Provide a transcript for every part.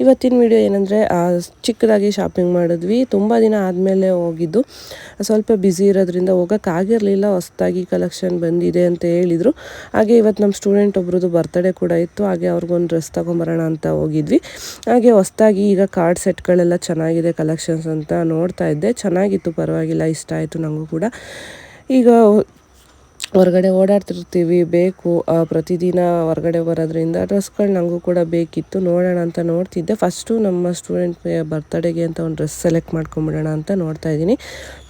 ಇವತ್ತಿನ ವಿಡಿಯೋ ಏನಂದರೆ ಚಿಕ್ಕದಾಗಿ ಶಾಪಿಂಗ್ ಮಾಡಿದ್ವಿ. ತುಂಬ ದಿನ ಆದಮೇಲೆ ಹೋಗಿದ್ದು. ಸ್ವಲ್ಪ ಬ್ಯುಸಿ ಇರೋದ್ರಿಂದ ಹೋಗೋಕ್ಕಾಗಿರಲಿಲ್ಲ ಹೊಸ್ದಾಗಿ ಕಲೆಕ್ಷನ್ ಬಂದಿದೆ ಅಂತ ಹೇಳಿದರು. ಹಾಗೆ ಇವತ್ತು ನಮ್ಮ ಸ್ಟೂಡೆಂಟ್ ಒಬ್ರದ್ದು ಬರ್ತ್ಡೇ ಕೂಡ ಇತ್ತು. ಹಾಗೆ ಅವ್ರಿಗೊಂದು ಡ್ರೆಸ್ ತೊಗೊಂಬರೋಣ ಅಂತ ಹೋಗಿದ್ವಿ. ಹಾಗೆ ಹೊಸ್ದಾಗಿ ಈಗ ಕಾರ್ಡ್ ಸೆಟ್ಗಳೆಲ್ಲ ಚೆನ್ನಾಗಿದೆ ಕಲೆಕ್ಷನ್ಸ್ ಅಂತ ನೋಡ್ತಾ ಇದ್ದೆ. ಚೆನ್ನಾಗಿತ್ತು, ಪರವಾಗಿಲ್ಲ, ಇಷ್ಟ ಆಯಿತು ನನಗೂ ಕೂಡ. ಈಗ ಹೊರಗಡೆ ಓಡಾಡ್ತಿರ್ತೀವಿ, ಬೇಕು. ಪ್ರತಿದಿನ ಹೊರಗಡೆ ಬರೋದ್ರಿಂದ ಡ್ರೆಸ್ಗಳು ನನಗೂ ಕೂಡ ಬೇಕಿತ್ತು. ನೋಡೋಣ ಅಂತ ನೋಡ್ತಿದ್ದೆ. ಫಸ್ಟು ನಮ್ಮ ಸ್ಟೂಡೆಂಟ್ ಬರ್ತಡೇಗೆ ಅಂತ ಒಂದು ಡ್ರೆಸ್ ಸೆಲೆಕ್ಟ್ ಮಾಡ್ಕೊಂಬಿಡೋಣ ಅಂತ ನೋಡ್ತಾ ಇದ್ದೀನಿ.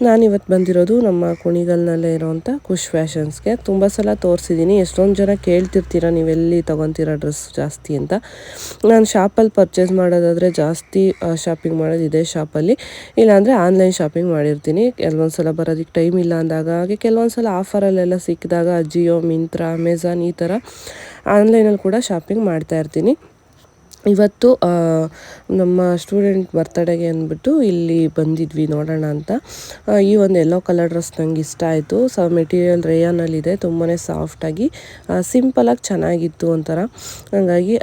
ನಾನು ಇವತ್ತು ಬಂದಿರೋದು ನಮ್ಮ ಕುಣಿಗಲ್ನಲ್ಲೇ ಇರೋವಂಥ ಖುಷ್ ಫ್ಯಾಷನ್ಸ್ಗೆ ತುಂಬ ಸಲ ತೋರಿಸಿದ್ದೀನಿ. ಎಷ್ಟೊಂದು ಜನ ಕೇಳ್ತಿರ್ತೀರ ನೀವೆಲ್ಲಿ ತೊಗೊತೀರ ಡ್ರೆಸ್ ಜಾಸ್ತಿ ಅಂತ. ನಾನು ಶಾಪಲ್ಲಿ ಪರ್ಚೇಸ್ ಮಾಡೋದಾದರೆ ಜಾಸ್ತಿ ಶಾಪಿಂಗ್ ಮಾಡೋದು ಇದೇ ಶಾಪಲ್ಲಿ ಇಲ್ಲಾಂದರೆ ಆನ್ಲೈನ್ ಶಾಪಿಂಗ್ ಮಾಡಿರ್ತೀನಿ. ಕೆಲವೊಂದು ಸಲ ಬರೋದಕ್ಕೆ ಟೈಮ್ ಇಲ್ಲ ಅಂದಾಗ ಹಾಗೆ ಕೆಲವೊಂದು ಸಲ ಆಫರಲ್ಲೆಲ್ಲ ಸಿಕ್ಕಿದಾಗ ಜಿಯೋ ಮಿಂತ್ರ ಅಮೆಝಾನ್ ಈ ಥರ ಆನ್ಲೈನಲ್ಲಿ ಕೂಡ ಶಾಪಿಂಗ್ ಮಾಡ್ತಾ ಇರ್ತೀನಿ. ಇವತ್ತು ನಮ್ಮ ಸ್ಟೂಡೆಂಟ್ ಬರ್ತಡೇಗೆ ಅಂದ್ಬಿಟ್ಟು ಇಲ್ಲಿ ಬಂದಿದ್ವಿ ನೋಡೋಣ ಅಂತ. ಈ ಒಂದು ಎಲ್ಲೋ ಕಲರ್ ಡ್ರೆಸ್ ನಂಗೆ ಇಷ್ಟ ಆಯಿತು. ಸ ಮೆಟೀರಿಯಲ್ ರೇಯಾನಲ್ಲಿದೆ ತುಂಬಾ ಸಾಫ್ಟಾಗಿ ಸಿಂಪಲಾಗಿ ಚೆನ್ನಾಗಿತ್ತು ಒಂಥರ. ಹಾಗಾಗಿ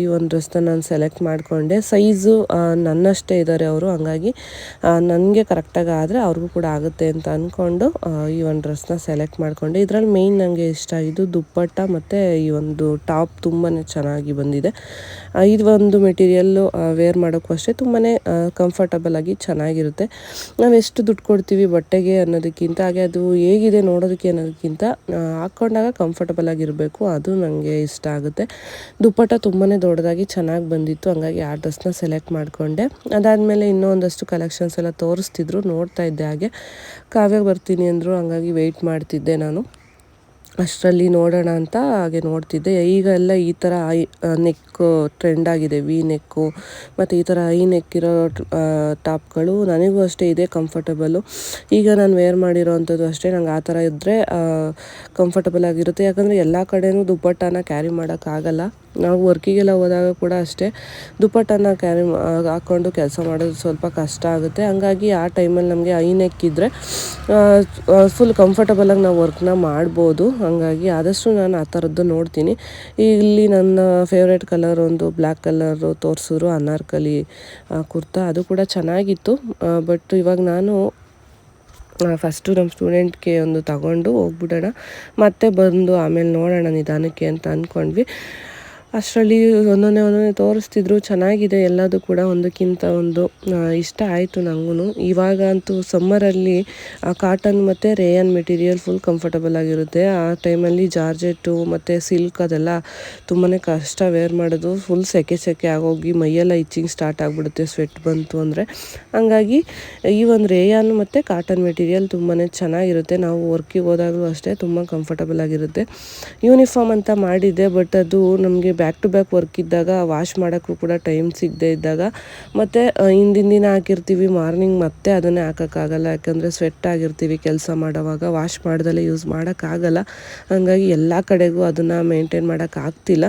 ಈ ಒಂದು ಡ್ರೆಸ್ನ ನಾನು ಸೆಲೆಕ್ಟ್ ಮಾಡಿಕೊಂಡೆ. ಸೈಜು ನನ್ನಷ್ಟೇ ಇದ್ದಾರೆ ಅವರು. ಹಂಗಾಗಿ ನನಗೆ ಕರೆಕ್ಟಾಗಿ ಆದರೆ ಅವ್ರಿಗೂ ಕೂಡ ಆಗುತ್ತೆ ಅಂತ ಅಂದ್ಕೊಂಡು ಈ ಒಂದು ಡ್ರೆಸ್ನ ಸೆಲೆಕ್ಟ್ ಮಾಡಿಕೊಂಡೆ. ಇದರಲ್ಲಿ ಮೇಯ್ನ್ ನನಗೆ ಇಷ್ಟ ಆಗಿದ್ದು ದುಪ್ಪಟ್ಟ ಮತ್ತು ಈ ಒಂದು ಟಾಪ್ ತುಂಬಾ ಚೆನ್ನಾಗಿ ಬಂದಿದೆ. ಆ, ಇದು ಒಂದು ಮೆಟೀರಿಯಲ್ಲು ವೇರ್ ಮಾಡೋಕ್ಕೂ ಅಷ್ಟೇ ತುಂಬಾ ಕಂಫರ್ಟಬಲ್ ಆಗಿ ಚೆನ್ನಾಗಿರುತ್ತೆ. ನಾವು ಎಷ್ಟು ದುಡ್ಡು ಕೊಡ್ತೀವಿ ಬಟ್ಟೆಗೆ ಅನ್ನೋದಕ್ಕಿಂತ, ಹಾಗೆ ಅದು ಹೇಗಿದೆ ನೋಡೋದಕ್ಕೆ ಅನ್ನೋದಕ್ಕಿಂತ ಹಾಕ್ಕೊಂಡಾಗ ಕಂಫರ್ಟಬಲ್ ಆಗಿರಬೇಕು. ಅದು ನನಗೆ ಇಷ್ಟ ಆಗುತ್ತೆ. ದುಪ್ಪಟ್ಟ ತುಂಬಾ ದೊಡ್ಡದಾಗಿ ಚೆನ್ನಾಗಿ ಬಂದಿತ್ತು. ಹಂಗಾಗಿ ಆ ಡ್ರೆಸ್ನ ಸೆಲೆಕ್ಟ್ ಮಾಡಿಕೊಂಡೆ. ಅದಾದಮೇಲೆ ಇನ್ನೂ ಒಂದಷ್ಟು ಕಲೆಕ್ಷನ್ಸ್ ಎಲ್ಲ ತೋರಿಸ್ತಿದ್ರು. ನೋಡ್ತಾ ಇದ್ದೆ ಹಾಗೆ. ಕಾವ್ಯ ಬರ್ತೀನಿ ಅಂದರು, ಹಂಗಾಗಿ ವೆಯ್ಟ್ ಮಾಡ್ತಿದ್ದೆ ನಾನು. ಅಷ್ಟರಲ್ಲಿ ನೋಡೋಣ ಅಂತ ಹಾಗೆ ನೋಡ್ತಿದ್ದೆ. ಈಗ ಎಲ್ಲ ಈ ಥರ ಐ ನೆಕ್ಕು ಟ್ರೆಂಡ್ ಆಗಿದೆ. ವಿ ನೆಕ್ಕು ಮತ್ತು ಈ ಥರ ಐ ನೆಕ್ ಇರೋ ಟಾಪ್ಗಳು ನನಗೂ ಅಷ್ಟೇ ಇದೆ ಕಂಫರ್ಟಬಲು ಈಗ ನಾನು ವೇರ್ ಮಾಡಿರೋ ಅಂಥದ್ದು ಅಷ್ಟೇ. ನಂಗೆ ಆ ಥರ ಇದ್ದರೆ ಕಂಫರ್ಟಬಲ್ ಆಗಿರುತ್ತೆ. ಯಾಕಂದರೆ ಎಲ್ಲ ಕಡೆನೂ ದುಪ್ಪಟ್ಟನ ಕ್ಯಾರಿ ಮಾಡೋಕ್ಕಾಗಲ್ಲ ನಾವು ವರ್ಕಿಗೆಲ್ಲ ಹೋದಾಗ ಕೂಡ ಅಷ್ಟೇ ದುಪ್ಪಟ್ಟನ ಕ್ಯಾರಿ ಹಾಕ್ಕೊಂಡು ಕೆಲಸ ಮಾಡೋದು ಸ್ವಲ್ಪ ಕಷ್ಟ ಆಗುತ್ತೆ. ಹಂಗಾಗಿ ಆ ಟೈಮಲ್ಲಿ ನಮಗೆ ಐ ನೆಕ್ ಇದ್ದರೆ ಫುಲ್ ಕಂಫರ್ಟಬಲಾಗಿ ನಾವು ವರ್ಕ್ನ ಮಾಡ್ಬೋದು. ಹಾಗಾಗಿ ಆದಷ್ಟು ನಾನು ಆ ಥರದ್ದು ನೋಡ್ತೀನಿ. ಇಲ್ಲಿ ನನ್ನ ಫೇವ್ರೆಟ್ ಕಲರ್ ಒಂದು ಬ್ಲ್ಯಾಕ್ ಕಲರು ತೋರಿಸಿದ್ರು ಅನಾರ್ಕಲಿ ಕುರ್ತಾ. ಅದು ಕೂಡ ಚೆನ್ನಾಗಿತ್ತು. ಬಟ್ ಇವಾಗ ನಾನು ಫಸ್ಟು ನಮ್ಮ ಸ್ಟೂಡೆಂಟ್ಗೆ ಒಂದು ತಗೊಂಡು ಹೋಗ್ಬಿಡೋಣ. ಮತ್ತೆ ಬಂದು ಆಮೇಲೆ ನೋಡೋಣ ನಿಧಾನಕ್ಕೆ ಅಂತ ಅಂದ್ಕೊಂಡ್ವಿ ಅಷ್ಟರಲ್ಲಿ ಒಂದೊಂದೇ ಒಂದೊಂದೇ ತೋರಿಸ್ತಿದ್ರು ಚೆನ್ನಾಗಿದೆ ಎಲ್ಲದೂ ಕೂಡ ಒಂದಕ್ಕಿಂತ ಒಂದು ಆ, ಇಷ್ಟ ಆಯಿತು ನನಗೂ ಇವಾಗ ಅಂತೂ ಸಮ್ಮರಲ್ಲಿ ಕಾಟನ್ ಮತ್ತು ರೇಯನ್ ಮೆಟೀರಿಯಲ್ ಫುಲ್ ಕಂಫರ್ಟಬಲ್ ಆಗಿರುತ್ತೆ. ಆ ಟೈಮಲ್ಲಿ ಜಾರ್ಜೆಟ್ಟು ಮತ್ತು ಸಿಲ್ಕ್ ಅದೆಲ್ಲ ತುಂಬಾ ಕಷ್ಟ ವೇರ್ ಮಾಡೋದು. ಫುಲ್ ಸೆಕೆ ಸೆಕೆ ಆಗೋಗಿ ಮೈಯೆಲ್ಲ ಇಚ್ಚಿಂಗ್ ಸ್ಟಾರ್ಟ್ ಆಗಿಬಿಡುತ್ತೆ ಸ್ವೆಟ್ ಬಂತು ಅಂದರೆ. ಹಂಗಾಗಿ ಈ ಒಂದು ರೇಯಾನ್ ಮತ್ತು ಕಾಟನ್ ಮೆಟೀರಿಯಲ್ ತುಂಬಾ ಚೆನ್ನಾಗಿರುತ್ತೆ. ನಾವು ವರ್ಕಿಗೆ ಹೋದಾಗಲೂ ಅಷ್ಟೇ ತುಂಬ ಕಂಫರ್ಟಬಲ್ ಆಗಿರುತ್ತೆ. ಯೂನಿಫಾರ್ಮ್ ಅಂತ ಮಾಡಿದ್ದೆ ಬಟ್ ಅದು ನಮಗೆ ಬ್ಯಾಕ್ ಟು ಬ್ಯಾಕ್ ವರ್ಕ್ ಇದ್ದಾಗ ವಾಶ್ ಮಾಡೋಕ್ಕೂ ಕೂಡ ಟೈಮ್ ಸಿಗದೆ ಇದ್ದಾಗ, ಮತ್ತು ಹಿಂದಿನ ದಿನ ಹಾಕಿರ್ತೀವಿ ಮಾರ್ನಿಂಗ್ ಮತ್ತೆ ಅದನ್ನೇ ಹಾಕೋಕ್ಕಾಗಲ್ಲ. ಯಾಕಂದರೆ ಸ್ವೆಟ್ ಆಗಿರ್ತೀವಿ ಕೆಲಸ ಮಾಡೋವಾಗ ವಾಶ್ ಮಾಡ್ದಲೇ ಯೂಸ್ ಮಾಡೋಕ್ಕಾಗಲ್ಲ. ಹಾಗಾಗಿ ಎಲ್ಲ ಕಡೆಗೂ ಅದನ್ನು ಮೇಂಟೈನ್ ಮಾಡೋಕ್ಕಾಗ್ತಿಲ್ಲ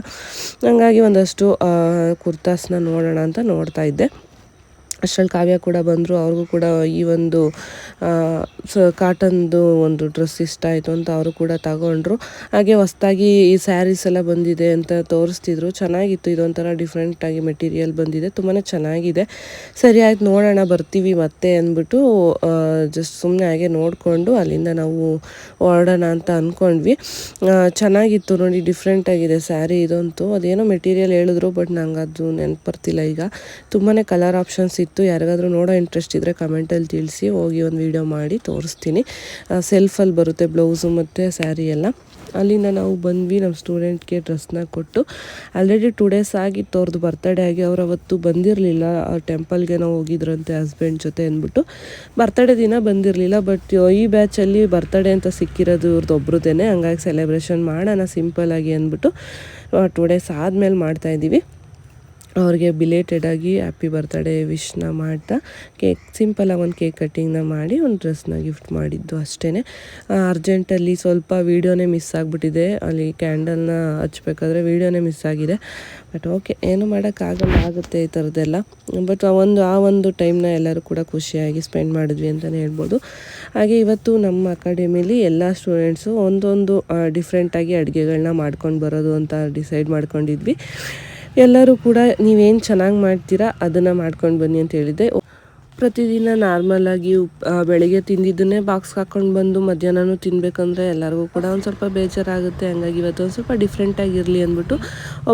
ಹಾಗಾಗಿ ಒಂದಷ್ಟು ಕುರ್ತಾಸ್ನ ನೋಡೋಣ ಅಂತ ನೋಡ್ತಾ ಇದ್ದೆ. ಅಷ್ಟರಲ್ಲಿ ಕಾವ್ಯ ಕೂಡ ಬಂದರು. ಅವ್ರಿಗೂ ಕೂಡ ಈ ಒಂದು ಸ, ಕಾಟನ್ದು ಒಂದು ಡ್ರೆಸ್ ಇಷ್ಟ ಆಯಿತು ಅಂತ ಅವರು ಕೂಡ ತಗೊಂಡ್ರು. ಹಾಗೆ ಹೊಸ್ದಾಗಿ ಈ ಸ್ಯಾರೀಸ್ ಎಲ್ಲ ಬಂದಿದೆ ಅಂತ ತೋರಿಸ್ತಿದ್ರು. ಚೆನ್ನಾಗಿತ್ತು. ಇದೊಂಥರ ಡಿಫ್ರೆಂಟಾಗಿ ಮೆಟೀರಿಯಲ್ ಬಂದಿದೆ. ತುಂಬಾ ಚೆನ್ನಾಗಿದೆ. ಸರಿ, ಆಯ್ತು, ನೋಡೋಣ. ಬರ್ತೀವಿ ಮತ್ತೆ ಅಂದ್ಬಿಟ್ಟು ಜಸ್ಟ್ ಸುಮ್ಮನೆ ಹಾಗೆ ನೋಡಿಕೊಂಡು ಅಲ್ಲಿಂದ ನಾವು ಹೊರಡೋಣ ಅಂತ ಅಂದ್ಕೊಂಡ್ವಿ ಚೆನ್ನಾಗಿತ್ತು ನೋಡಿ ಡಿಫ್ರೆಂಟಾಗಿದೆ ಸ್ಯಾರಿ ಇದಂತೂ. ಅದೇನೋ ಮೆಟೀರಿಯಲ್ ಹೇಳಿದ್ರು, ಬಟ್ ನಂಗೆ ಅದು ನೆನಪು ಬರ್ತಿಲ್ಲ ಈಗ. ತುಂಬಾ ಕಲರ್ ಆಪ್ಷನ್ಸ್ ಇತ್ತು. ಯಾರಿಗಾದ್ರೂ ನೋಡೋ ಇಂಟ್ರೆಸ್ಟ್ ಇದ್ದರೆ ಕಮೆಂಟಲ್ಲಿ ತಿಳಿಸಿ, ಹೋಗಿ ಒಂದು ವಿಡಿಯೋ ಮಾಡಿ ತೋರಿಸ್ತೀನಿ. ಸೆಲ್ಫಲ್ಲಿ ಬರುತ್ತೆ ಬ್ಲೌಸು ಮತ್ತು ಸ್ಯಾರಿ ಎಲ್ಲ. ಅಲ್ಲಿಂದ ನಾವು ಬಂದ್ವಿ ನಮ್ಮ ಸ್ಟೂಡೆಂಟ್ಗೆ ಡ್ರೆಸ್ನ ಕೊಟ್ಟು. ಆಲ್ರೆಡಿ ಟು ಡೇಸ್ ಆಗಿತ್ತು ಅವ್ರದ್ದು ಬರ್ತಡೇ ಆಗಿ, ಅವ್ರು ಅವತ್ತು ಬಂದಿರಲಿಲ್ಲ. ಟೆಂಪಲ್ಗೆ ನಾವು ಹೋಗಿದ್ರಂತೆ ಹಸ್ಬೆಂಡ್ ಜೊತೆ ಅಂದ್ಬಿಟ್ಟು. ಬರ್ತಡೇ ದಿನ ಬಂದಿರಲಿಲ್ಲ ಬಟ್ ಈ ಬ್ಯಾಚಲ್ಲಿ ಬರ್ತಡೇ ಅಂತ ಸಿಕ್ಕಿರೋದು ಇವ್ರದ್ದು ಒಬ್ರದ್ದೇನೆ ಹಂಗಾಗಿ ಸೆಲೆಬ್ರೇಷನ್ ಮಾಡೋಣ ಸಿಂಪಲ್ಲಾಗಿ ಅಂದ್ಬಿಟ್ಟು ಟು ಡೇಸ್ ಆದಮೇಲೆ ಮಾಡ್ತಾಯಿದ್ದೀವಿ ಅವ್ರಿಗೆ ಬಿಲೇಟೆಡ್ ಆಗಿ ಹ್ಯಾಪಿ ಬರ್ತ್ಡೇ ವಿಶ್ನ ಮಾಡ್ತಾ ಕೇಕ್ ಸಿಂಪಲಾಗಿ ಒಂದು ಕೇಕ್ ಕಟ್ಟಿಂಗ್ನ ಮಾಡಿ ಒಂದು ಡ್ರೆಸ್ನ ಗಿಫ್ಟ್ ಮಾಡಿದ್ದು ಅಷ್ಟೇ ಅರ್ಜೆಂಟಲ್ಲಿ ಸ್ವಲ್ಪ ವೀಡಿಯೋನೇ ಮಿಸ್ ಆಗಿಬಿಟ್ಟಿದೆ. ಅಲ್ಲಿ ಕ್ಯಾಂಡಲ್ನ ಹಚ್ಬೇಕಾದ್ರೆ ವೀಡಿಯೋನೇ ಮಿಸ್ ಆಗಿದೆ. ಬಟ್ ಓಕೆ ಏನು ಮಾಡೋಕ್ಕಾಗಲ್ಲ ಆಗುತ್ತೆ ಈ ಥರದ್ದೆಲ್ಲ ಬಟ್ ಆ ಒಂದು ಆ ಒಂದು ಟೈಮ್ನ ಎಲ್ಲರೂ ಕೂಡ ಖುಷಿಯಾಗಿ ಸ್ಪೆಂಡ್ ಮಾಡಿದ್ವಿ ಅಂತಲೇ ಹೇಳ್ಬೋದು. ಹಾಗೆ ಇವತ್ತು ನಮ್ಮ ಅಕಾಡೆಮಿಲಿ ಎಲ್ಲ ಸ್ಟೂಡೆಂಟ್ಸು ಒಂದೊಂದು ಡಿಫ್ರೆಂಟಾಗಿ ಅಡುಗೆಗಳನ್ನ ಮಾಡ್ಕೊಂಡು ಬರೋದು ಅಂತ ಡಿಸೈಡ್ ಮಾಡ್ಕೊಂಡಿದ್ವಿ. ಎಲ್ಲರೂ ಕೂಡ ನೀವೇನು ಚೆನ್ನಾಗಿ ಮಾಡ್ತೀರಾ ಅದನ್ನು ಮಾಡ್ಕೊಂಡು ಬನ್ನಿ ಅಂತ ಹೇಳಿದ್ದೆ. ಪ್ರತಿದಿನ ನಾರ್ಮಲಾಗಿ ಉಪ್ ಬೆಳಿಗ್ಗೆ ತಿಂದಿದ್ದನ್ನೇ ಬಾಕ್ಸ್ ಹಾಕ್ಕೊಂಡು ಬಂದು ಮಧ್ಯಾಹ್ನನೂ ತಿನ್ನಬೇಕಂದ್ರೆ ಎಲ್ಲರಿಗೂ ಕೂಡ ಒಂದು ಸ್ವಲ್ಪ ಬೇಜಾರಾಗುತ್ತೆ. ಹಂಗಾಗಿ ಇವತ್ತು ಒಂದು ಸ್ವಲ್ಪ ಡಿಫ್ರೆಂಟಾಗಿರಲಿ ಅಂದ್ಬಿಟ್ಟು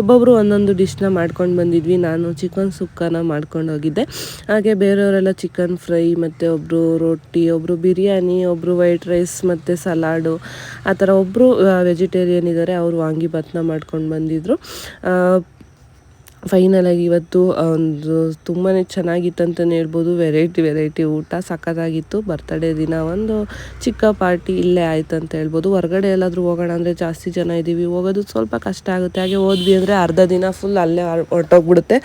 ಒಬ್ಬೊಬ್ಬರು ಒಂದೊಂದು ಡಿಶ್ನ ಮಾಡ್ಕೊಂಡು ಬಂದಿದ್ವಿ. ನಾನು ಚಿಕನ್ ಸುಕ್ಕನ ಮಾಡ್ಕೊಂಡು ಹೋಗಿದ್ದೆ. ಹಾಗೆ ಬೇರೆಯವರೆಲ್ಲ ಚಿಕನ್ ಫ್ರೈ ಮತ್ತು ಒಬ್ಬರು ರೊಟ್ಟಿ ಒಬ್ಬರು ಬಿರಿಯಾನಿ ಒಬ್ಬರು ವೈಟ್ ರೈಸ್ ಮತ್ತು ಸಲಾಡು ಆ ಥರ ಒಬ್ಬರು ವೆಜಿಟೇರಿಯನ್ ಇದ್ದಾರೆ ಅವರು ವಾಂಗಿಭಾತ್ನ ಮಾಡ್ಕೊಂಡು ಬಂದಿದ್ದರು ಆ, ಫೈನಲ್ ಆಗಿ ಇವತ್ತು ಒಂದು ತುಂಬಾ ಚೆನ್ನಾಗಿತ್ತು ಅಂತಲೇ ಹೇಳ್ಬೋದು. ವೆರೈಟಿ ವೆರೈಟಿ ಊಟ ಸಖತ್ತಾಗಿತ್ತು. ಬರ್ತಡೇ ದಿನ ಒಂದು ಚಿಕ್ಕ ಪಾರ್ಟಿ ಇಲ್ಲೇ ಆಯ್ತು ಅಂತ ಹೇಳ್ಬೋದು. ಹೊರಗಡೆ ಎಲ್ಲಾದರೂ ಹೋಗೋಣ ಅಂದರೆ ಜಾಸ್ತಿ ಜನ ಇದ್ದೀವಿ ಹೋಗೋದು ಸ್ವಲ್ಪ ಕಷ್ಟ ಆಗುತ್ತೆ. ಹಾಗೆ ಹೋದ್ವಿ ಅಂದರೆ ಅರ್ಧ ದಿನ ಫುಲ್ ಅಲ್ಲೇ ಹೊರಟೋಗ್ಬಿಡುತ್ತೆ.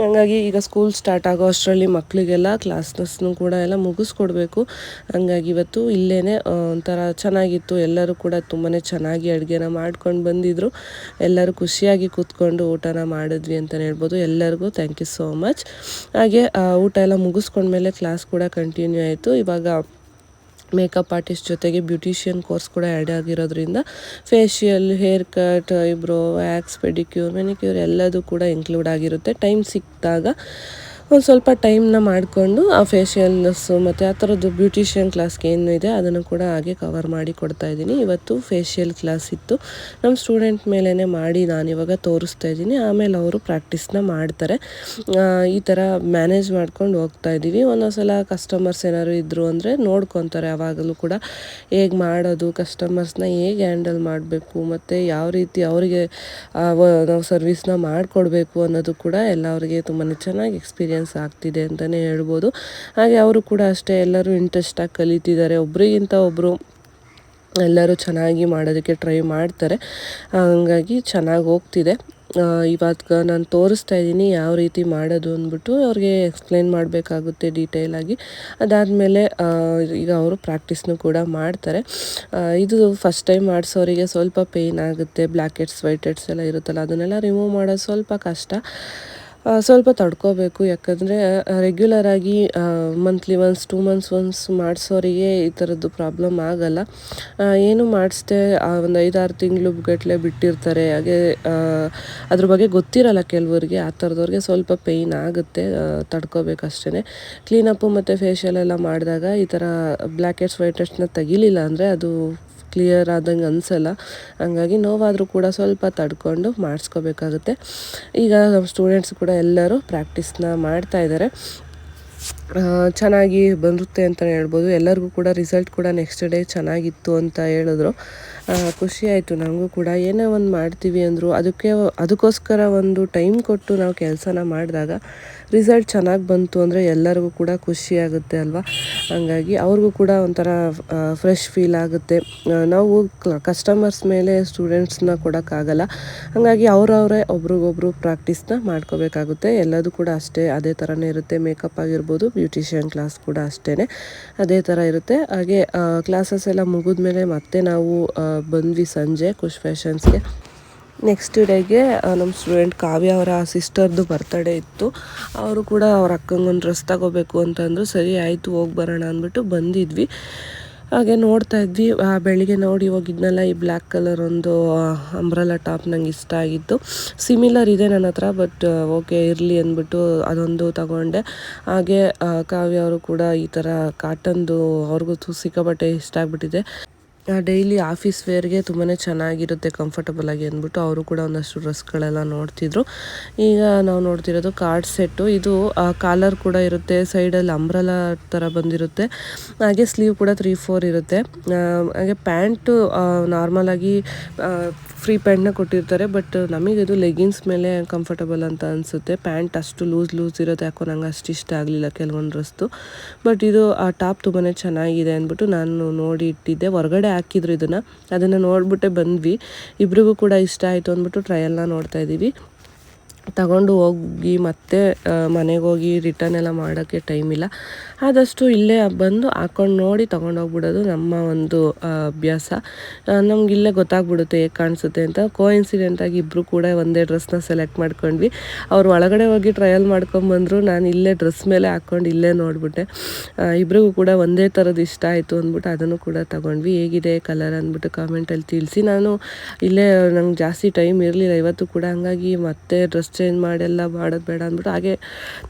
ಹಂಗಾಗಿ ಈಗ ಸ್ಕೂಲ್ ಸ್ಟಾರ್ಟ್ ಆಗೋ ಅಷ್ಟರಲ್ಲಿ ಮಕ್ಕಳಿಗೆಲ್ಲ ಕ್ಲಾಸ್ನಸ್ನು ಕೂಡ ಎಲ್ಲ ಮುಗಿಸ್ಕೊಡ್ಬೇಕು. ಹಂಗಾಗಿ ಇವತ್ತು ಇಲ್ಲೇ ಒಂಥರ ಚೆನ್ನಾಗಿತ್ತು. ಎಲ್ಲರೂ ಕೂಡ ತುಂಬಾ ಚೆನ್ನಾಗಿ ಅಡುಗೆನ ಮಾಡ್ಕೊಂಡು ಬಂದಿದ್ರು. ಎಲ್ಲರೂ ಖುಷಿಯಾಗಿ ಕೂತ್ಕೊಂಡು ಊಟನ ಮಾಡಿದ್ವಿ ಅಂತಲೇ ಹೇಳ್ಬೋದು. ಎಲ್ಲರಿಗೂ ಥ್ಯಾಂಕ್ ಯು ಸೋ ಮಚ್ ಹಾಗೆ ಊಟ ಎಲ್ಲ ಮುಗಿಸ್ಕೊಂಡ್ಮೇಲೆ ಕ್ಲಾಸ್ ಕೂಡ ಕಂಟಿನ್ಯೂ ಆಯಿತು. ಇವಾಗ ಮೇಕಪ್ ಆರ್ಟಿಸ್ಟ್ ಜೊತೆಗೆ ಬ್ಯೂಟಿಷಿಯನ್ ಕೋರ್ಸ್ ಕೂಡ ಆ್ಯಡ್ ಆಗಿರೋದ್ರಿಂದ facial haircut eyebrow wax pedicure manicure ಎಲ್ಲದೂ ಕೂಡ ಇನ್ಕ್ಲೂಡ್ ಆಗಿರುತ್ತೆ. ಟೈಮ್ ಸಿಕ್ಕಿದಾಗ ಒಂದು ಸ್ವಲ್ಪ ಟೈಮ್ನ ಮಾಡಿಕೊಂಡು ಆ ಫೇಶಿಯಲ್ಸು ಮತ್ತು ಆ ಥರದ್ದು ಬ್ಯೂಟಿಷಿಯನ್ ಕ್ಲಾಸ್ಗೆ ಏನು ಇದೆ, ಅದನ್ನು ಕೂಡ ಹಾಗೆ ಕವರ್ ಮಾಡಿ ಕೊಡ್ತಾ ಇದ್ದೀನಿ. ಇವತ್ತು ಫೇಶಿಯಲ್ ಕ್ಲಾಸ್ ಇತ್ತು. ನಮ್ಮ ಸ್ಟೂಡೆಂಟ್ ಮೇಲೇ ಮಾಡಿ ನಾನು ಇವಾಗ ತೋರಿಸ್ತಾ ಇದ್ದೀನಿ. ಆಮೇಲೆ ಅವರು ಪ್ರಾಕ್ಟೀಸ್ನ ಮಾಡ್ತಾರೆ. ಈ ಥರ ಮ್ಯಾನೇಜ್ ಮಾಡ್ಕೊಂಡು ಹೋಗ್ತಾ ಇದ್ದೀವಿ. ಒಂದೊಂದ್ಸಲ ಕಸ್ಟಮರ್ಸ್ ಏನಾದ್ರು ಇದ್ದರು ಅಂದರೆ ನೋಡ್ಕೊತಾರೆ ಯಾವಾಗಲೂ ಕೂಡ. ಹೇಗೆ ಮಾಡೋದು ಕಸ್ಟಮರ್ಸ್ನ ಹೇಗೆ ಹ್ಯಾಂಡಲ್ ಮಾಡಬೇಕು, ಮತ್ತು ಯಾವ ರೀತಿ ಅವರಿಗೆ ನಾವು ಸರ್ವಿಸ್ನ ಮಾಡಿಕೊಡ್ಬೇಕು ಅನ್ನೋದು ಕೂಡ ಎಲ್ಲ ಅವರಿಗೆ ತುಂಬಾ ಚೆನ್ನಾಗಿ ಎಕ್ಸ್ಪೀರಿಯನ್ಸ್ ಆಗ್ತಿದೆ ಅಂತಲೇ ಹೇಳ್ಬೋದು. ಹಾಗೆ ಅವರು ಕೂಡ ಅಷ್ಟೇ ಎಲ್ಲರೂ ಇಂಟ್ರೆಸ್ಟಾಗಿ ಕಲಿತಿದ್ದಾರೆ. ಒಬ್ರಿಗಿಂತ ಒಬ್ಬರು ಎಲ್ಲರೂ ಚೆನ್ನಾಗಿ ಮಾಡೋದಕ್ಕೆ ಟ್ರೈ ಮಾಡ್ತಾರೆ. ಹಂಗಾಗಿ ಚೆನ್ನಾಗಿ ಹೋಗ್ತಿದೆ. ಇವಾಗ ನಾನು ತೋರಿಸ್ತಾ ಇದ್ದೀನಿ ಯಾವ ರೀತಿ ಮಾಡೋದು ಅಂದ್ಬಿಟ್ಟು ಅವ್ರಿಗೆ ಎಕ್ಸ್ಪ್ಲೈನ್ ಮಾಡಬೇಕಾಗುತ್ತೆ ಡೀಟೇಲಾಗಿ ಅದಾದಮೇಲೆ ಈಗ ಅವರು ಪ್ರಾಕ್ಟೀಸ್ನು ಕೂಡ ಮಾಡ್ತಾರೆ. ಇದು ಫಸ್ಟ್ ಟೈಮ್ ಮಾಡಿಸೋರಿಗೆ ಸ್ವಲ್ಪ ಪೇಯ್ನ್ ಆಗುತ್ತೆ. ಬ್ಲ್ಯಾಕೆಟ್ಸ್ ವೈಟೆಡ್ಸ್ ಎಲ್ಲ ಇರುತ್ತಲ್ಲ, ಅದನ್ನೆಲ್ಲ ರಿಮೂವ್ ಮಾಡೋದು ಸ್ವಲ್ಪ ಕಷ್ಟ. ಸ್ವಲ್ಪ ತಡ್ಕೋಬೇಕು. ಯಾಕಂದರೆ ರೆಗ್ಯುಲರಾಗಿ monthly once two months once ಮಾಡಿಸೋರಿಗೆ ಈ ಥರದ್ದು ಪ್ರಾಬ್ಲಮ್ ಆಗಲ್ಲ. ಏನು ಮಾಡಿಸ್ದೆ ಒಂದು ಐದಾರು ತಿಂಗಳು ಗಟ್ಟಲೆ ಬಿಟ್ಟಿರ್ತಾರೆ. ಹಾಗೆ ಅದ್ರ ಬಗ್ಗೆ ಗೊತ್ತಿರಲ್ಲ ಕೆಲವರಿಗೆ. ಆ ಥರದವ್ರಿಗೆ ಸ್ವಲ್ಪ ಪೇಯ್ನ್ ಆಗುತ್ತೆ. ತಡ್ಕೋಬೇಕಷ್ಟೇ ಕ್ಲೀನಪ್ಪು ಮತ್ತು ಫೇಶಿಯಲ್ ಎಲ್ಲ ಮಾಡಿದಾಗ ಈ ಥರ ಬ್ಲ್ಯಾಕೆಟ್ಸ್ ಹೆಡ್ಸ್ ವೈಟ್ ಹೆಡ್ಸ್ನ ತೆಗಿಲಿಲ್ಲ ಅಂದರೆ ಅದು ಕ್ಲಿಯರ್ ಆದಂಗೆ ಅನಿಸಲ್ಲ. ಹಂಗಾಗಿ ನೋವಾದರೂ ಕೂಡ ಸ್ವಲ್ಪ ತಡ್ಕೊಂಡು ಮಾಡಿಸ್ಕೋಬೇಕಾಗುತ್ತೆ. ಈಗ ನಮ್ಮ ಸ್ಟೂಡೆಂಟ್ಸ್ ಕೂಡ ಎಲ್ಲರೂ ಪ್ರಾಕ್ಟೀಸ್ನ ಮಾಡ್ತಾ ಇದ್ದಾರೆ ಚೆನ್ನಾಗಿ ಬರುತ್ತೆ ಅಂತಲೇ ಹೇಳ್ಬೋದು. ಎಲ್ಲರಿಗೂ ಕೂಡ ರಿಸಲ್ಟ್ ಕೂಡ ನೆಕ್ಸ್ಟ್ ಡೇ ಚೆನ್ನಾಗಿತ್ತು ಅಂತ ಹೇಳಿದ್ರು. ಖುಷಿ ಆಯಿತು. ನನಗೂ ಕೂಡ ಏನೇ ಒಂದು ಮಾಡ್ತೀವಿ ಅಂದರು ಅದಕ್ಕೆ ಅದಕ್ಕೋಸ್ಕರ ಒಂದು ಟೈಮ್ ಕೊಟ್ಟು ನಾವು ಕೆಲಸನ ಮಾಡಿದಾಗ ರಿಸಲ್ಟ್ ಚೆನ್ನಾಗಿ ಬಂತು ಅಂದರೆ ಎಲ್ಲರಿಗೂ ಕೂಡ ಖುಷಿ ಆಗುತ್ತೆ ಅಲ್ವಾ? ಹಂಗಾಗಿ ಅವ್ರಿಗೂ ಕೂಡ ಒಂಥರ ಫ್ರೆಶ್ ಫೀಲ್ ಆಗುತ್ತೆ. ನಾವು ಕಸ್ಟಮರ್ಸ್ ಮೇಲೆ ಸ್ಟೂಡೆಂಟ್ಸ್ನ ಕೊಡೋಕ್ಕಾಗಲ್ಲ ಹಾಗಾಗಿ ಅವರವರೇ ಒಬ್ರಿಗೊಬ್ರು ಪ್ರಾಕ್ಟೀಸ್ನ ಮಾಡ್ಕೋಬೇಕಾಗುತ್ತೆ. ಎಲ್ಲದೂ ಕೂಡ ಅಷ್ಟೇ, ಅದೇ ಥರನೇ ಇರುತ್ತೆ. ಮೇಕಪ್ ಆಗಿರ್ಬೋದು ಬ್ಯೂಟಿಷಿಯನ್ ಕ್ಲಾಸ್ ಕೂಡ ಅಷ್ಟೇ ಅದೇ ಥರ ಇರುತ್ತೆ. ಹಾಗೆ ಕ್ಲಾಸಸ್ ಎಲ್ಲ ಮುಗಿದ್ಮೇಲೆ ಮತ್ತೆ ನಾವು ಬಂದ್ವಿ ಸಂಜೆ ಖುಷ್ ಫ್ಯಾಷನ್ಸ್ಗೆ. ನೆಕ್ಸ್ಟ್ ಡೇಗೆ ನಮ್ಮ ಸ್ಟೂಡೆಂಟ್ ಕಾವ್ಯ ಅವರ ಸಿಸ್ಟರ್ದು ಬರ್ತಡೇ ಇತ್ತು. ಅವರು ಕೂಡ ಅವ್ರ ಅಕ್ಕಂಗೊಂದು ಡ್ರೆಸ್ ತಗೋಬೇಕು ಅಂತಂದ್ರು ಸರಿ ಆಯಿತು ಹೋಗಿ ಬರೋಣ ಅಂದ್ಬಿಟ್ಟು ಬಂದಿದ್ವಿ. ಹಾಗೆ ನೋಡ್ತಾ ಇದ್ವಿ. ಆ, ಬೆಳಿಗ್ಗೆ ನೋಡಿ ಹೋಗಿದ್ನಲ್ಲ ಈ ಬ್ಲ್ಯಾಕ್ ಕಲರ್ ಒಂದು ಅಂಬ್ರಲ್ಲ ಟಾಪ್ ನಂಗೆ ಇಷ್ಟ ಆಗಿತ್ತು. ಸಿಮಿಲರ್ ಇದೆ ನನ್ನ ಹತ್ರ ಬಟ್ ಓಕೆ ಇರಲಿ ಅಂದ್ಬಿಟ್ಟು ಅದೊಂದು ತಗೊಂಡೆ. ಹಾಗೆ ಕಾವ್ಯ ಅವರು ಕೂಡ ಈ ಥರ ಕಾಟನ್ದು ಅವ್ರಿಗೂ ಸಿಕ್ಕಾಪಟ್ಟೆ ಇಷ್ಟ ಆಗಿಬಿಟ್ಟಿದೆ. ಡೈಲಿ ಆಫೀಸ್ ವೇರ್ಗೆ ತುಂಬಾ ಚೆನ್ನಾಗಿರುತ್ತೆ ಕಂಫರ್ಟಬಲ್ ಆಗಿ ಅಂದ್ಬಿಟ್ಟು ಅವರು ಕೂಡ ಒಂದಷ್ಟು ಡ್ರೆಸ್ಗಳೆಲ್ಲ ನೋಡ್ತಿದ್ರು. ಈಗ ನಾವು ನೋಡ್ತಿರೋದು ಕಾರ್ಡ್ ಸೆಟ್ಟು ಇದು ಕಾಲರ್ ಕೂಡ ಇರುತ್ತೆ ಸೈಡಲ್ಲಿ ಅಂಬ್ರಲ ಥರ ಬಂದಿರುತ್ತೆ. ಹಾಗೆ ಸ್ಲೀವ್ ಕೂಡ ತ್ರೀ ಫೋರ್ ಇರುತ್ತೆ. ಹಾಗೆ ಪ್ಯಾಂಟು ನಾರ್ಮಲಾಗಿ ಫ್ರೀ ಪ್ಯಾಂಟ್ನ ಕೊಟ್ಟಿರ್ತಾರೆ ಬಟ್ ನಮಗೆ ಇದು ಲೆಗಿನ್ಸ್ ಮೇಲೆ ಕಂಫರ್ಟಬಲ್ ಅಂತ ಅನಿಸುತ್ತೆ. ಪ್ಯಾಂಟ್ ಅಷ್ಟು ಲೂಸ್ ಲೂಸ್ ಇರೋದು ಯಾಕೋ ನಂಗೆ ಅಷ್ಟು ಇಷ್ಟ ಆಗಲಿಲ್ಲ ಕೆಲವೊಂದು ರಸ್ತು ಬಟ್ ಇದು ಆ ಟಾಪ್ ತುಂಬಾ ಚೆನ್ನಾಗಿದೆ ಅಂದ್ಬಿಟ್ಟು ನಾನು ನೋಡಿ ಇಟ್ಟಿದ್ದೆ. ಹೊರಗಡೆ ಹಾಕಿದ್ರು ಇದನ್ನು. ಅದನ್ನು ನೋಡಿಬಿಟ್ಟೆ ಬಂದ್ವಿ. ಇಬ್ರಿಗೂ ಕೂಡ ಇಷ್ಟ ಆಯಿತು ಅಂದ್ಬಿಟ್ಟು ಟ್ರಯಲ್ನ ನೋಡ್ತಾ ಇದ್ದೀವಿ ತಗೊಂಡು ಹೋಗಿ ಮತ್ತೆ ಮನೆಗೆ ಹೋಗಿ ರಿಟರ್ನ್ ಎಲ್ಲ ಮಾಡೋಕ್ಕೆ ಟೈಮ್ ಇಲ್ಲ. ಆದಷ್ಟು ಇಲ್ಲೇ ಬಂದು ಹಾಕೊಂಡು ನೋಡಿ ತೊಗೊಂಡೋಗ್ಬಿಡೋದು ನಮ್ಮ ಒಂದು ಅಭ್ಯಾಸ. ನಮ್ಗೆ ಇಲ್ಲೇ ಗೊತ್ತಾಗ್ಬಿಡುತ್ತೆ ಹೇಗೆ ಕಾಣಿಸುತ್ತೆ ಅಂತ. ಕೋ ಇನ್ಸಿಡೆಂಟಾಗಿ ಇಬ್ಬರು ಕೂಡ ಒಂದೇ ಡ್ರೆಸ್ನ ಸೆಲೆಕ್ಟ್ ಮಾಡ್ಕೊಂಡ್ವಿ. ಅವ್ರು ಒಳಗಡೆ ಹೋಗಿ ಟ್ರಯಲ್ ಮಾಡ್ಕೊಂಬಂದರು ನಾನು ಇಲ್ಲೇ ಡ್ರೆಸ್ ಮೇಲೆ ಹಾಕ್ಕೊಂಡು ಇಲ್ಲೇ ನೋಡಿಬಿಟ್ಟೆ. ಇಬ್ರಿಗೂ ಕೂಡ ಒಂದೇ ಥರದ್ದು ಇಷ್ಟ ಆಯಿತು ಅಂದ್ಬಿಟ್ಟು ಅದನ್ನು ಕೂಡ ತೊಗೊಂಡ್ವಿ. ಹೇಗಿದೆ ಕಲರ್ ಅಂದ್ಬಿಟ್ಟು ಕಾಮೆಂಟಲ್ಲಿ ತಿಳಿಸಿ. ನಾನು ಇಲ್ಲೇ ನಂಗೆ ಜಾಸ್ತಿ ಟೈಮ್ ಇರಲಿಲ್ಲ. ಇವತ್ತು ಕೂಡ ಹಂಗಾಗಿ ಮತ್ತೆ ಡ್ರೆಸ್ ಚೇಂಜ್ ಮಾಡೆಲ್ಲ, ಮಾಡೋದು ಬೇಡ ಅಂದ್ಬಿಟ್ಟು ಹಾಗೆ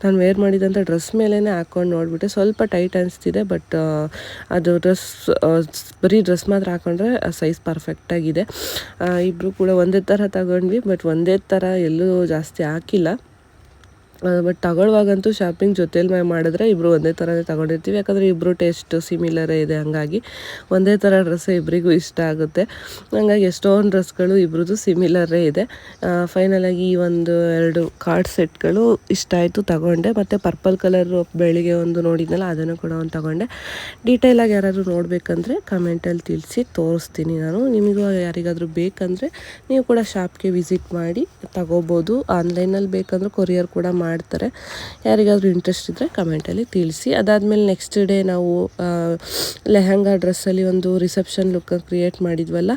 ನಾನು ವೇರ್ ಮಾಡಿದಂಥ ಡ್ರೆಸ್ ಮೇಲೇ ಹಾಕ್ಕೊಂಡು ನೋಡಿಬಿಟ್ಟೆ. ಸ್ವಲ್ಪ ಟೈಟ್ ಅನಿಸ್ತಿದೆ ಬಟ್ ಅದು ಡ್ರೆಸ್ ಬರೀ ಡ್ರೆಸ್ ಮಾತ್ರ ಹಾಕೊಂಡ್ರೆ ಸೈಜ್ ಪರ್ಫೆಕ್ಟಾಗಿದೆ ಇಬ್ಬರು ಕೂಡ ಒಂದೇ ಥರ ತಗೊಂಡ್ವಿ ಬಟ್ ಒಂದೇ ಥರ ಎಲ್ಲೂ ಜಾಸ್ತಿ ಹಾಕಿಲ್ಲ. ಬಟ್ ತಗೊಳ್ಳುವಾಗಂತೂ ಶಾಪಿಂಗ್ ಜೊತೇಲಿ ಮಾಡಿದ್ರೆ ಇಬ್ಬರು ಒಂದೇ ಥರನೇ ತಗೊಂಡಿರ್ತೀವಿ. ಯಾಕಂದರೆ ಇಬ್ಬರು ಟೇಸ್ಟ್ ಸಿಮಿಲರೇ ಇದೆ. ಹಂಗಾಗಿ ಒಂದೇ ಥರ ಡ್ರೆಸ್ ಇಬ್ಬರಿಗೂ ಇಷ್ಟ ಆಗುತ್ತೆ. ಹಂಗಾಗಿ ಎಷ್ಟೊಂದು ಡ್ರೆಸ್ಗಳು ಇಬ್ರದ್ದು ಸಿಮಿಲರೇ ಇದೆ. ಫೈನಲಾಗಿ ಈ ಒಂದು ಎರಡು ಕಾರ್ಡ್ ಸೆಟ್ಗಳು ಇಷ್ಟ ಆಯಿತು ತಗೊಂಡೆ. ಮತ್ತು ಪರ್ಪಲ್ ಕಲರ್ ಬೆಳಿಗ್ಗೆ ಒಂದು ನೋಡಿದ್ನಲ್ಲ, ಅದನ್ನು ಕೂಡ ಒಂದು ತಗೊಂಡೆ. ಡೀಟೇಲಾಗಿ ಯಾರಾದರೂ ನೋಡಬೇಕಂದ್ರೆ ಕಮೆಂಟಲ್ಲಿ ತಿಳಿಸಿ ತೋರಿಸ್ತೀನಿ ನಾನು. ನಿಮಗೂ ಯಾರಿಗಾದರೂ ಬೇಕಂದರೆ ನೀವು ಕೂಡ ಶಾಪ್ಗೆ ವಿಸಿಟ್ ಮಾಡಿ ತಗೋಬೋದು. ಆನ್ಲೈನಲ್ಲಿ ಬೇಕಂದ್ರೆ ಕೊರಿಯರ್ ಕೂಡ ಮಾಡ್ತಾರೆ. ಯಾರಿಗಾದರೂ ಇಂಟ್ರೆಸ್ಟ್ ಇದ್ದರೆ ಕಮೆಂಟಲ್ಲಿ ತಿಳಿಸಿ. ಅದಾದಮೇಲೆ ನೆಕ್ಸ್ಟ್ ಡೇ ನಾವು ಲೆಹಂಗಾ ಡ್ರೆಸ್ಸಲ್ಲಿ ಒಂದು ರಿಸೆಪ್ಷನ್ ಲುಕ್ ಕ್ರಿಯೇಟ್ ಮಾಡಿದ್ವಲ್ಲ,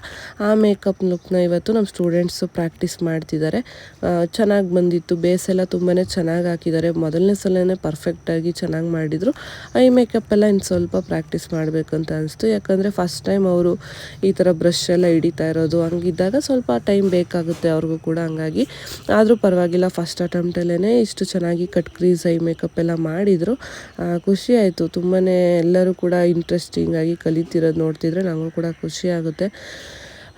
ಆ ಮೇಕಪ್ ಲುಕ್ನ ಇವತ್ತು ನಮ್ಮ ಸ್ಟೂಡೆಂಟ್ಸು ಪ್ರಾಕ್ಟೀಸ್ ಮಾಡ್ತಿದ್ದಾರೆ. ಚೆನ್ನಾಗಿ ಬಂದಿತ್ತು. ಬೇಸ್ ಎಲ್ಲ ತುಂಬಾ ಚೆನ್ನಾಗಿ ಹಾಕಿದ್ದಾರೆ. ಮೊದಲನೇ ಸಲನೇ ಪರ್ಫೆಕ್ಟಾಗಿ ಚೆನ್ನಾಗಿ ಮಾಡಿದರು. ಐ ಮೇಕಪ್ ಎಲ್ಲ ಇನ್ನು ಸ್ವಲ್ಪ ಪ್ರಾಕ್ಟೀಸ್ ಮಾಡಬೇಕು ಅಂತ ಅನಿಸ್ತು. ಯಾಕಂದರೆ ಫಸ್ಟ್ ಟೈಮ್ ಅವರು ಈ ಥರ ಬ್ರಷ್ ಎಲ್ಲ ಹಿಡಿತಾ ಇರೋದು, ಹಂಗಿದ್ದಾಗ ಸ್ವಲ್ಪ ಟೈಮ್ ಬೇಕಾಗುತ್ತೆ ಅವ್ರಿಗೂ ಕೂಡ ಹಂಗಾಗಿ. ಆದರೂ ಪರವಾಗಿಲ್ಲ ಫಸ್ಟ್ ಅಟೆಂಪ್ಟಲ್ಲೇ ಇಷ್ಟು ಚೆನ್ನಾಗಿ ಕಟ್ ಕ್ರೀಸ್ ಐ ಮೇಕಪ್ ಎಲ್ಲ ಮಾಡಿದರು. ಖುಷಿ ಆಯಿತು. ತುಂಬಾ ಎಲ್ಲರೂ ಕೂಡ ಇಂಟ್ರೆಸ್ಟಿಂಗಾಗಿ ಕಲಿತಿರೋದು ನೋಡ್ತಿದ್ರೆ ನಮಗೂ ಕೂಡ ಖುಷಿ ಆಗುತ್ತೆ.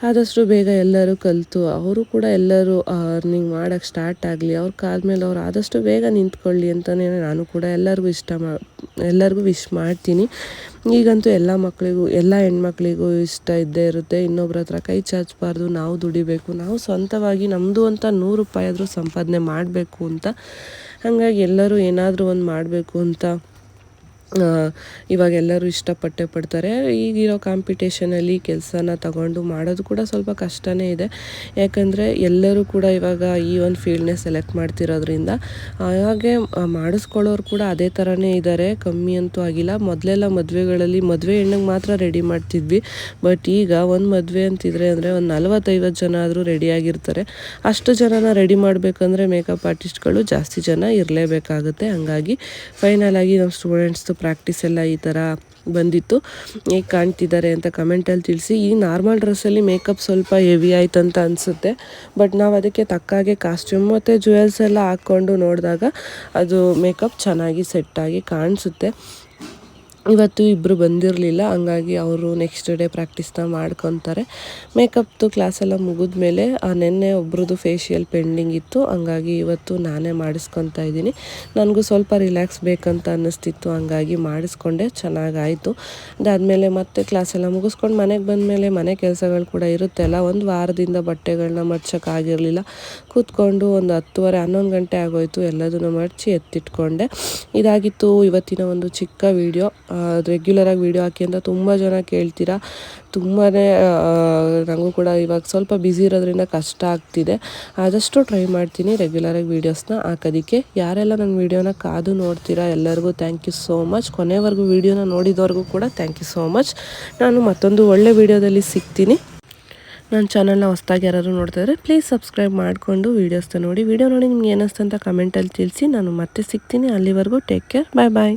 ಆದಷ್ಟು ಬೇಗ ಎಲ್ಲರೂ ಕಲಿತು, ಅವರು ಕೂಡ ಎಲ್ಲರೂ ಅರ್ನಿಂಗ್ ಮಾಡೋಕ್ಕೆ ಸ್ಟಾರ್ಟ್ ಆಗಲಿ, ಅವ್ರ ಕಾಲ ಮೇಲೆ ಅವ್ರು ಆದಷ್ಟು ಬೇಗ ನಿಂತ್ಕೊಳ್ಳಿ ಅಂತಲೇ ನಾನು ಕೂಡ ಎಲ್ಲರಿಗೂ ಇಷ್ಟ ಮಾ, ಎಲ್ಲರಿಗೂ ವಿಶ್ ಮಾಡ್ತೀನಿ. ಈಗಂತೂ ಎಲ್ಲ ಮಕ್ಕಳಿಗೂ ಎಲ್ಲ ಹೆಣ್ಮಕ್ಳಿಗೂ ಇಷ್ಟ ಇದ್ದೇ ಇರುತ್ತೆ. ಇನ್ನೊಬ್ರ ಹತ್ರ ಕೈ ಚಾಚಬಾರ್ದು, ನಾವು ದುಡಿಬೇಕು, ನಾವು ಸ್ವಂತವಾಗಿ ನಮ್ಮದು ಅಂತ ನೂರು ರೂಪಾಯಿ ಆದರೂ ಸಂಪಾದನೆ ಮಾಡಬೇಕು ಅಂತ. ಹಾಗಾಗಿ ಎಲ್ಲರೂ ಏನಾದರೂ ಒಂದು ಮಾಡಬೇಕು ಅಂತ ಇವಾಗ ಎಲ್ಲರೂ ಇಷ್ಟಪಟ್ಟೆ ಪಡ್ತಾರೆ. ಈಗಿರೋ ಕಾಂಪಿಟೇಷನಲ್ಲಿ ಕೆಲಸನ ತಗೊಂಡು ಮಾಡೋದು ಕೂಡ ಸ್ವಲ್ಪ ಕಷ್ಟನೇ ಇದೆ. ಯಾಕಂದರೆ ಎಲ್ಲರೂ ಕೂಡ ಇವಾಗ ಈ ಒಂದು ಫೀಲ್ಡ್ನೇ ಸೆಲೆಕ್ಟ್ ಮಾಡ್ತಿರೋದ್ರಿಂದ ಹಾಗೆ ಮಾಡಿಸ್ಕೊಳ್ಳೋರು ಕೂಡ ಅದೇ ಥರನೇ ಇದ್ದಾರೆ ಕಮ್ಮಿ ಅಂತೂ ಆಗಿಲ್ಲ. ಮೊದಲೆಲ್ಲ ಮದುವೆಗಳಲ್ಲಿ ಮದುವೆ ಹೆಣ್ಣಿಗೆ ಮಾತ್ರ ರೆಡಿ ಮಾಡ್ತಿದ್ವಿ. ಬಟ್ ಈಗ ಒಂದು ಮದುವೆ ಅಂತಿದ್ರೆ ಅಂದರೆ ಒಂದು ನಲವತ್ತೈವತ್ತು ಜನ ಆದರೂ ರೆಡಿಯಾಗಿರ್ತಾರೆ ಅಷ್ಟು ಜನನ ರೆಡಿ ಮಾಡಬೇಕಂದ್ರೆ ಮೇಕಪ್ ಆರ್ಟಿಸ್ಟ್ಗಳು ಜಾಸ್ತಿ ಜನ ಇರಲೇಬೇಕಾಗುತ್ತೆ. ಹಂಗಾಗಿ ಫೈನಲ್ ಆಗಿ ನಮ್ಮ ಸ್ಟೂಡೆಂಟ್ಸ್ದು ಪ್ರಾಕ್ಟೀಸ್ ಎಲ್ಲ ಈ ಥರ ಬಂದಿತ್ತು. ಹೇಗೆ ಕಾಣ್ತಿದ್ದಾರೆ ಅಂತ ಕಮೆಂಟಲ್ಲಿ ತಿಳಿಸಿ. ಈ ನಾರ್ಮಲ್ ಡ್ರೆಸ್ಸಲ್ಲಿ ಮೇಕಪ್ ಸ್ವಲ್ಪ ಹೆವಿ ಆಯ್ತು ಅಂತ ಅನಿಸುತ್ತೆ. ಬಟ್ ನಾವು ಅದಕ್ಕೆ ತಕ್ಕಾಗೆ ಕಾಸ್ಟ್ಯೂಮ್ ಮತ್ತು ಜ್ಯುವೆಲ್ಸ್ ಎಲ್ಲ ಹಾಕ್ಕೊಂಡು ನೋಡಿದಾಗ ಅದು ಮೇಕಪ್ ಚೆನ್ನಾಗಿ ಸೆಟ್ಟಾಗಿ ಕಾಣಿಸುತ್ತೆ. ಇವತ್ತು ಇಬ್ಬರು ಬಂದಿರಲಿಲ್ಲ, ಹಂಗಾಗಿ ಅವರು ನೆಕ್ಸ್ಟ್ ಡೇ ಪ್ರಾಕ್ಟೀಸ್ನ ಮಾಡ್ಕೊತಾರೆ. ಮೇಕಪ್ದು ಕ್ಲಾಸೆಲ್ಲ ಮುಗಿದ ಮೇಲೆ ನಿನ್ನೆ ಒಬ್ರದ್ದು ಫೇಶಿಯಲ್ ಪೆಂಡಿಂಗ್ ಇತ್ತು, ಹಂಗಾಗಿ ಇವತ್ತು ನಾನೇ ಮಾಡಿಸ್ಕೊತಾ ಇದ್ದೀನಿ. ನನಗೂ ಸ್ವಲ್ಪ ರಿಲ್ಯಾಕ್ಸ್ ಬೇಕಂತ ಅನ್ನಿಸ್ತಿತ್ತು, ಹಂಗಾಗಿ ಮಾಡಿಸ್ಕೊಂಡೆ, ಚೆನ್ನಾಗಾಯಿತು. ಅದಾದಮೇಲೆ ಮತ್ತೆ ಕ್ಲಾಸೆಲ್ಲ ಮುಗಿಸ್ಕೊಂಡು ಮನೆಗೆ ಬಂದಮೇಲೆ ಮನೆ ಕೆಲಸಗಳು ಕೂಡ ಇರುತ್ತಲ್ಲ, ಒಂದು ವಾರದಿಂದ ಬಟ್ಟೆಗಳನ್ನ ಮಡ್ಚೋಕ್ಕಾಗಿರಲಿಲ್ಲ ಕೂತ್ಕೊಂಡು ಒಂದು ಹತ್ತುವರೆ, ಹನ್ನೊಂದು ಗಂಟೆ ಆಗೋಯ್ತು, ಎಲ್ಲದನ್ನು ಮಡಚಿ ಎತ್ತಿಟ್ಕೊಂಡೆ. ಇದಾಗಿತ್ತು ಇವತ್ತಿನ ಒಂದು ಚಿಕ್ಕ ವಿಡಿಯೋ ರೆಗ್ಯುಲರಾಗಿ ವಿಡಿಯೋ ಹಾಕಿ ಅಂತ ತುಂಬ ಜನ ಕೇಳ್ತೀರಾ. ತುಂಬಾ ನನಗೂ ಕೂಡ ಇವಾಗ ಸ್ವಲ್ಪ ಬ್ಯುಸಿ ಇರೋದ್ರಿಂದ ಕಷ್ಟ ಆಗ್ತಿದೆ. ಆದಷ್ಟು ಟ್ರೈ ಮಾಡ್ತೀನಿ ರೆಗ್ಯುಲರಾಗಿ ವೀಡಿಯೋಸ್ನ ಹಾಕೋದಕ್ಕೆ. ಯಾರೆಲ್ಲ ನನ್ನ ವೀಡಿಯೋನ ಕಾದು ನೋಡ್ತೀರಾ, ಎಲ್ಲರಿಗೂ ಥ್ಯಾಂಕ್ ಯು ಸೋ ಮಚ್ ಕೊನೆವರೆಗೂ ವೀಡಿಯೋನ ನೋಡಿದವ್ರಿಗೂ ಕೂಡ ಥ್ಯಾಂಕ್ ಯು ಸೋ ಮಚ್ ನಾನು ಮತ್ತೊಂದು ಒಳ್ಳೆ ವೀಡಿಯೋದಲ್ಲಿ ಸಿಗ್ತೀನಿ. ನನ್ನ ಚಾನಲ್ನ ಹೊಸ್ದಾಗಿ ಯಾರಾದ್ರು ನೋಡ್ತಾ ಇದ್ರೆ ಪ್ಲೀಸ್ ಸಬ್ಸ್ಕ್ರೈಬ್ ಮಾಡಿಕೊಂಡು ವೀಡಿಯೋಸ್ನ ನೋಡಿ. ವೀಡಿಯೋ ನೋಡಿ ನಿಮ್ಗೆ ಏನಿಸ್ತು ಅಂತ ಕಮೆಂಟಲ್ಲಿ ತಿಳಿಸಿ. ನಾನು ಮತ್ತೆ ಸಿಗ್ತೀನಿ. ಅಲ್ಲಿವರೆಗೂ ಟೇಕ್ ಕೇರ್ ಬಾಯ್ ಬಾಯ್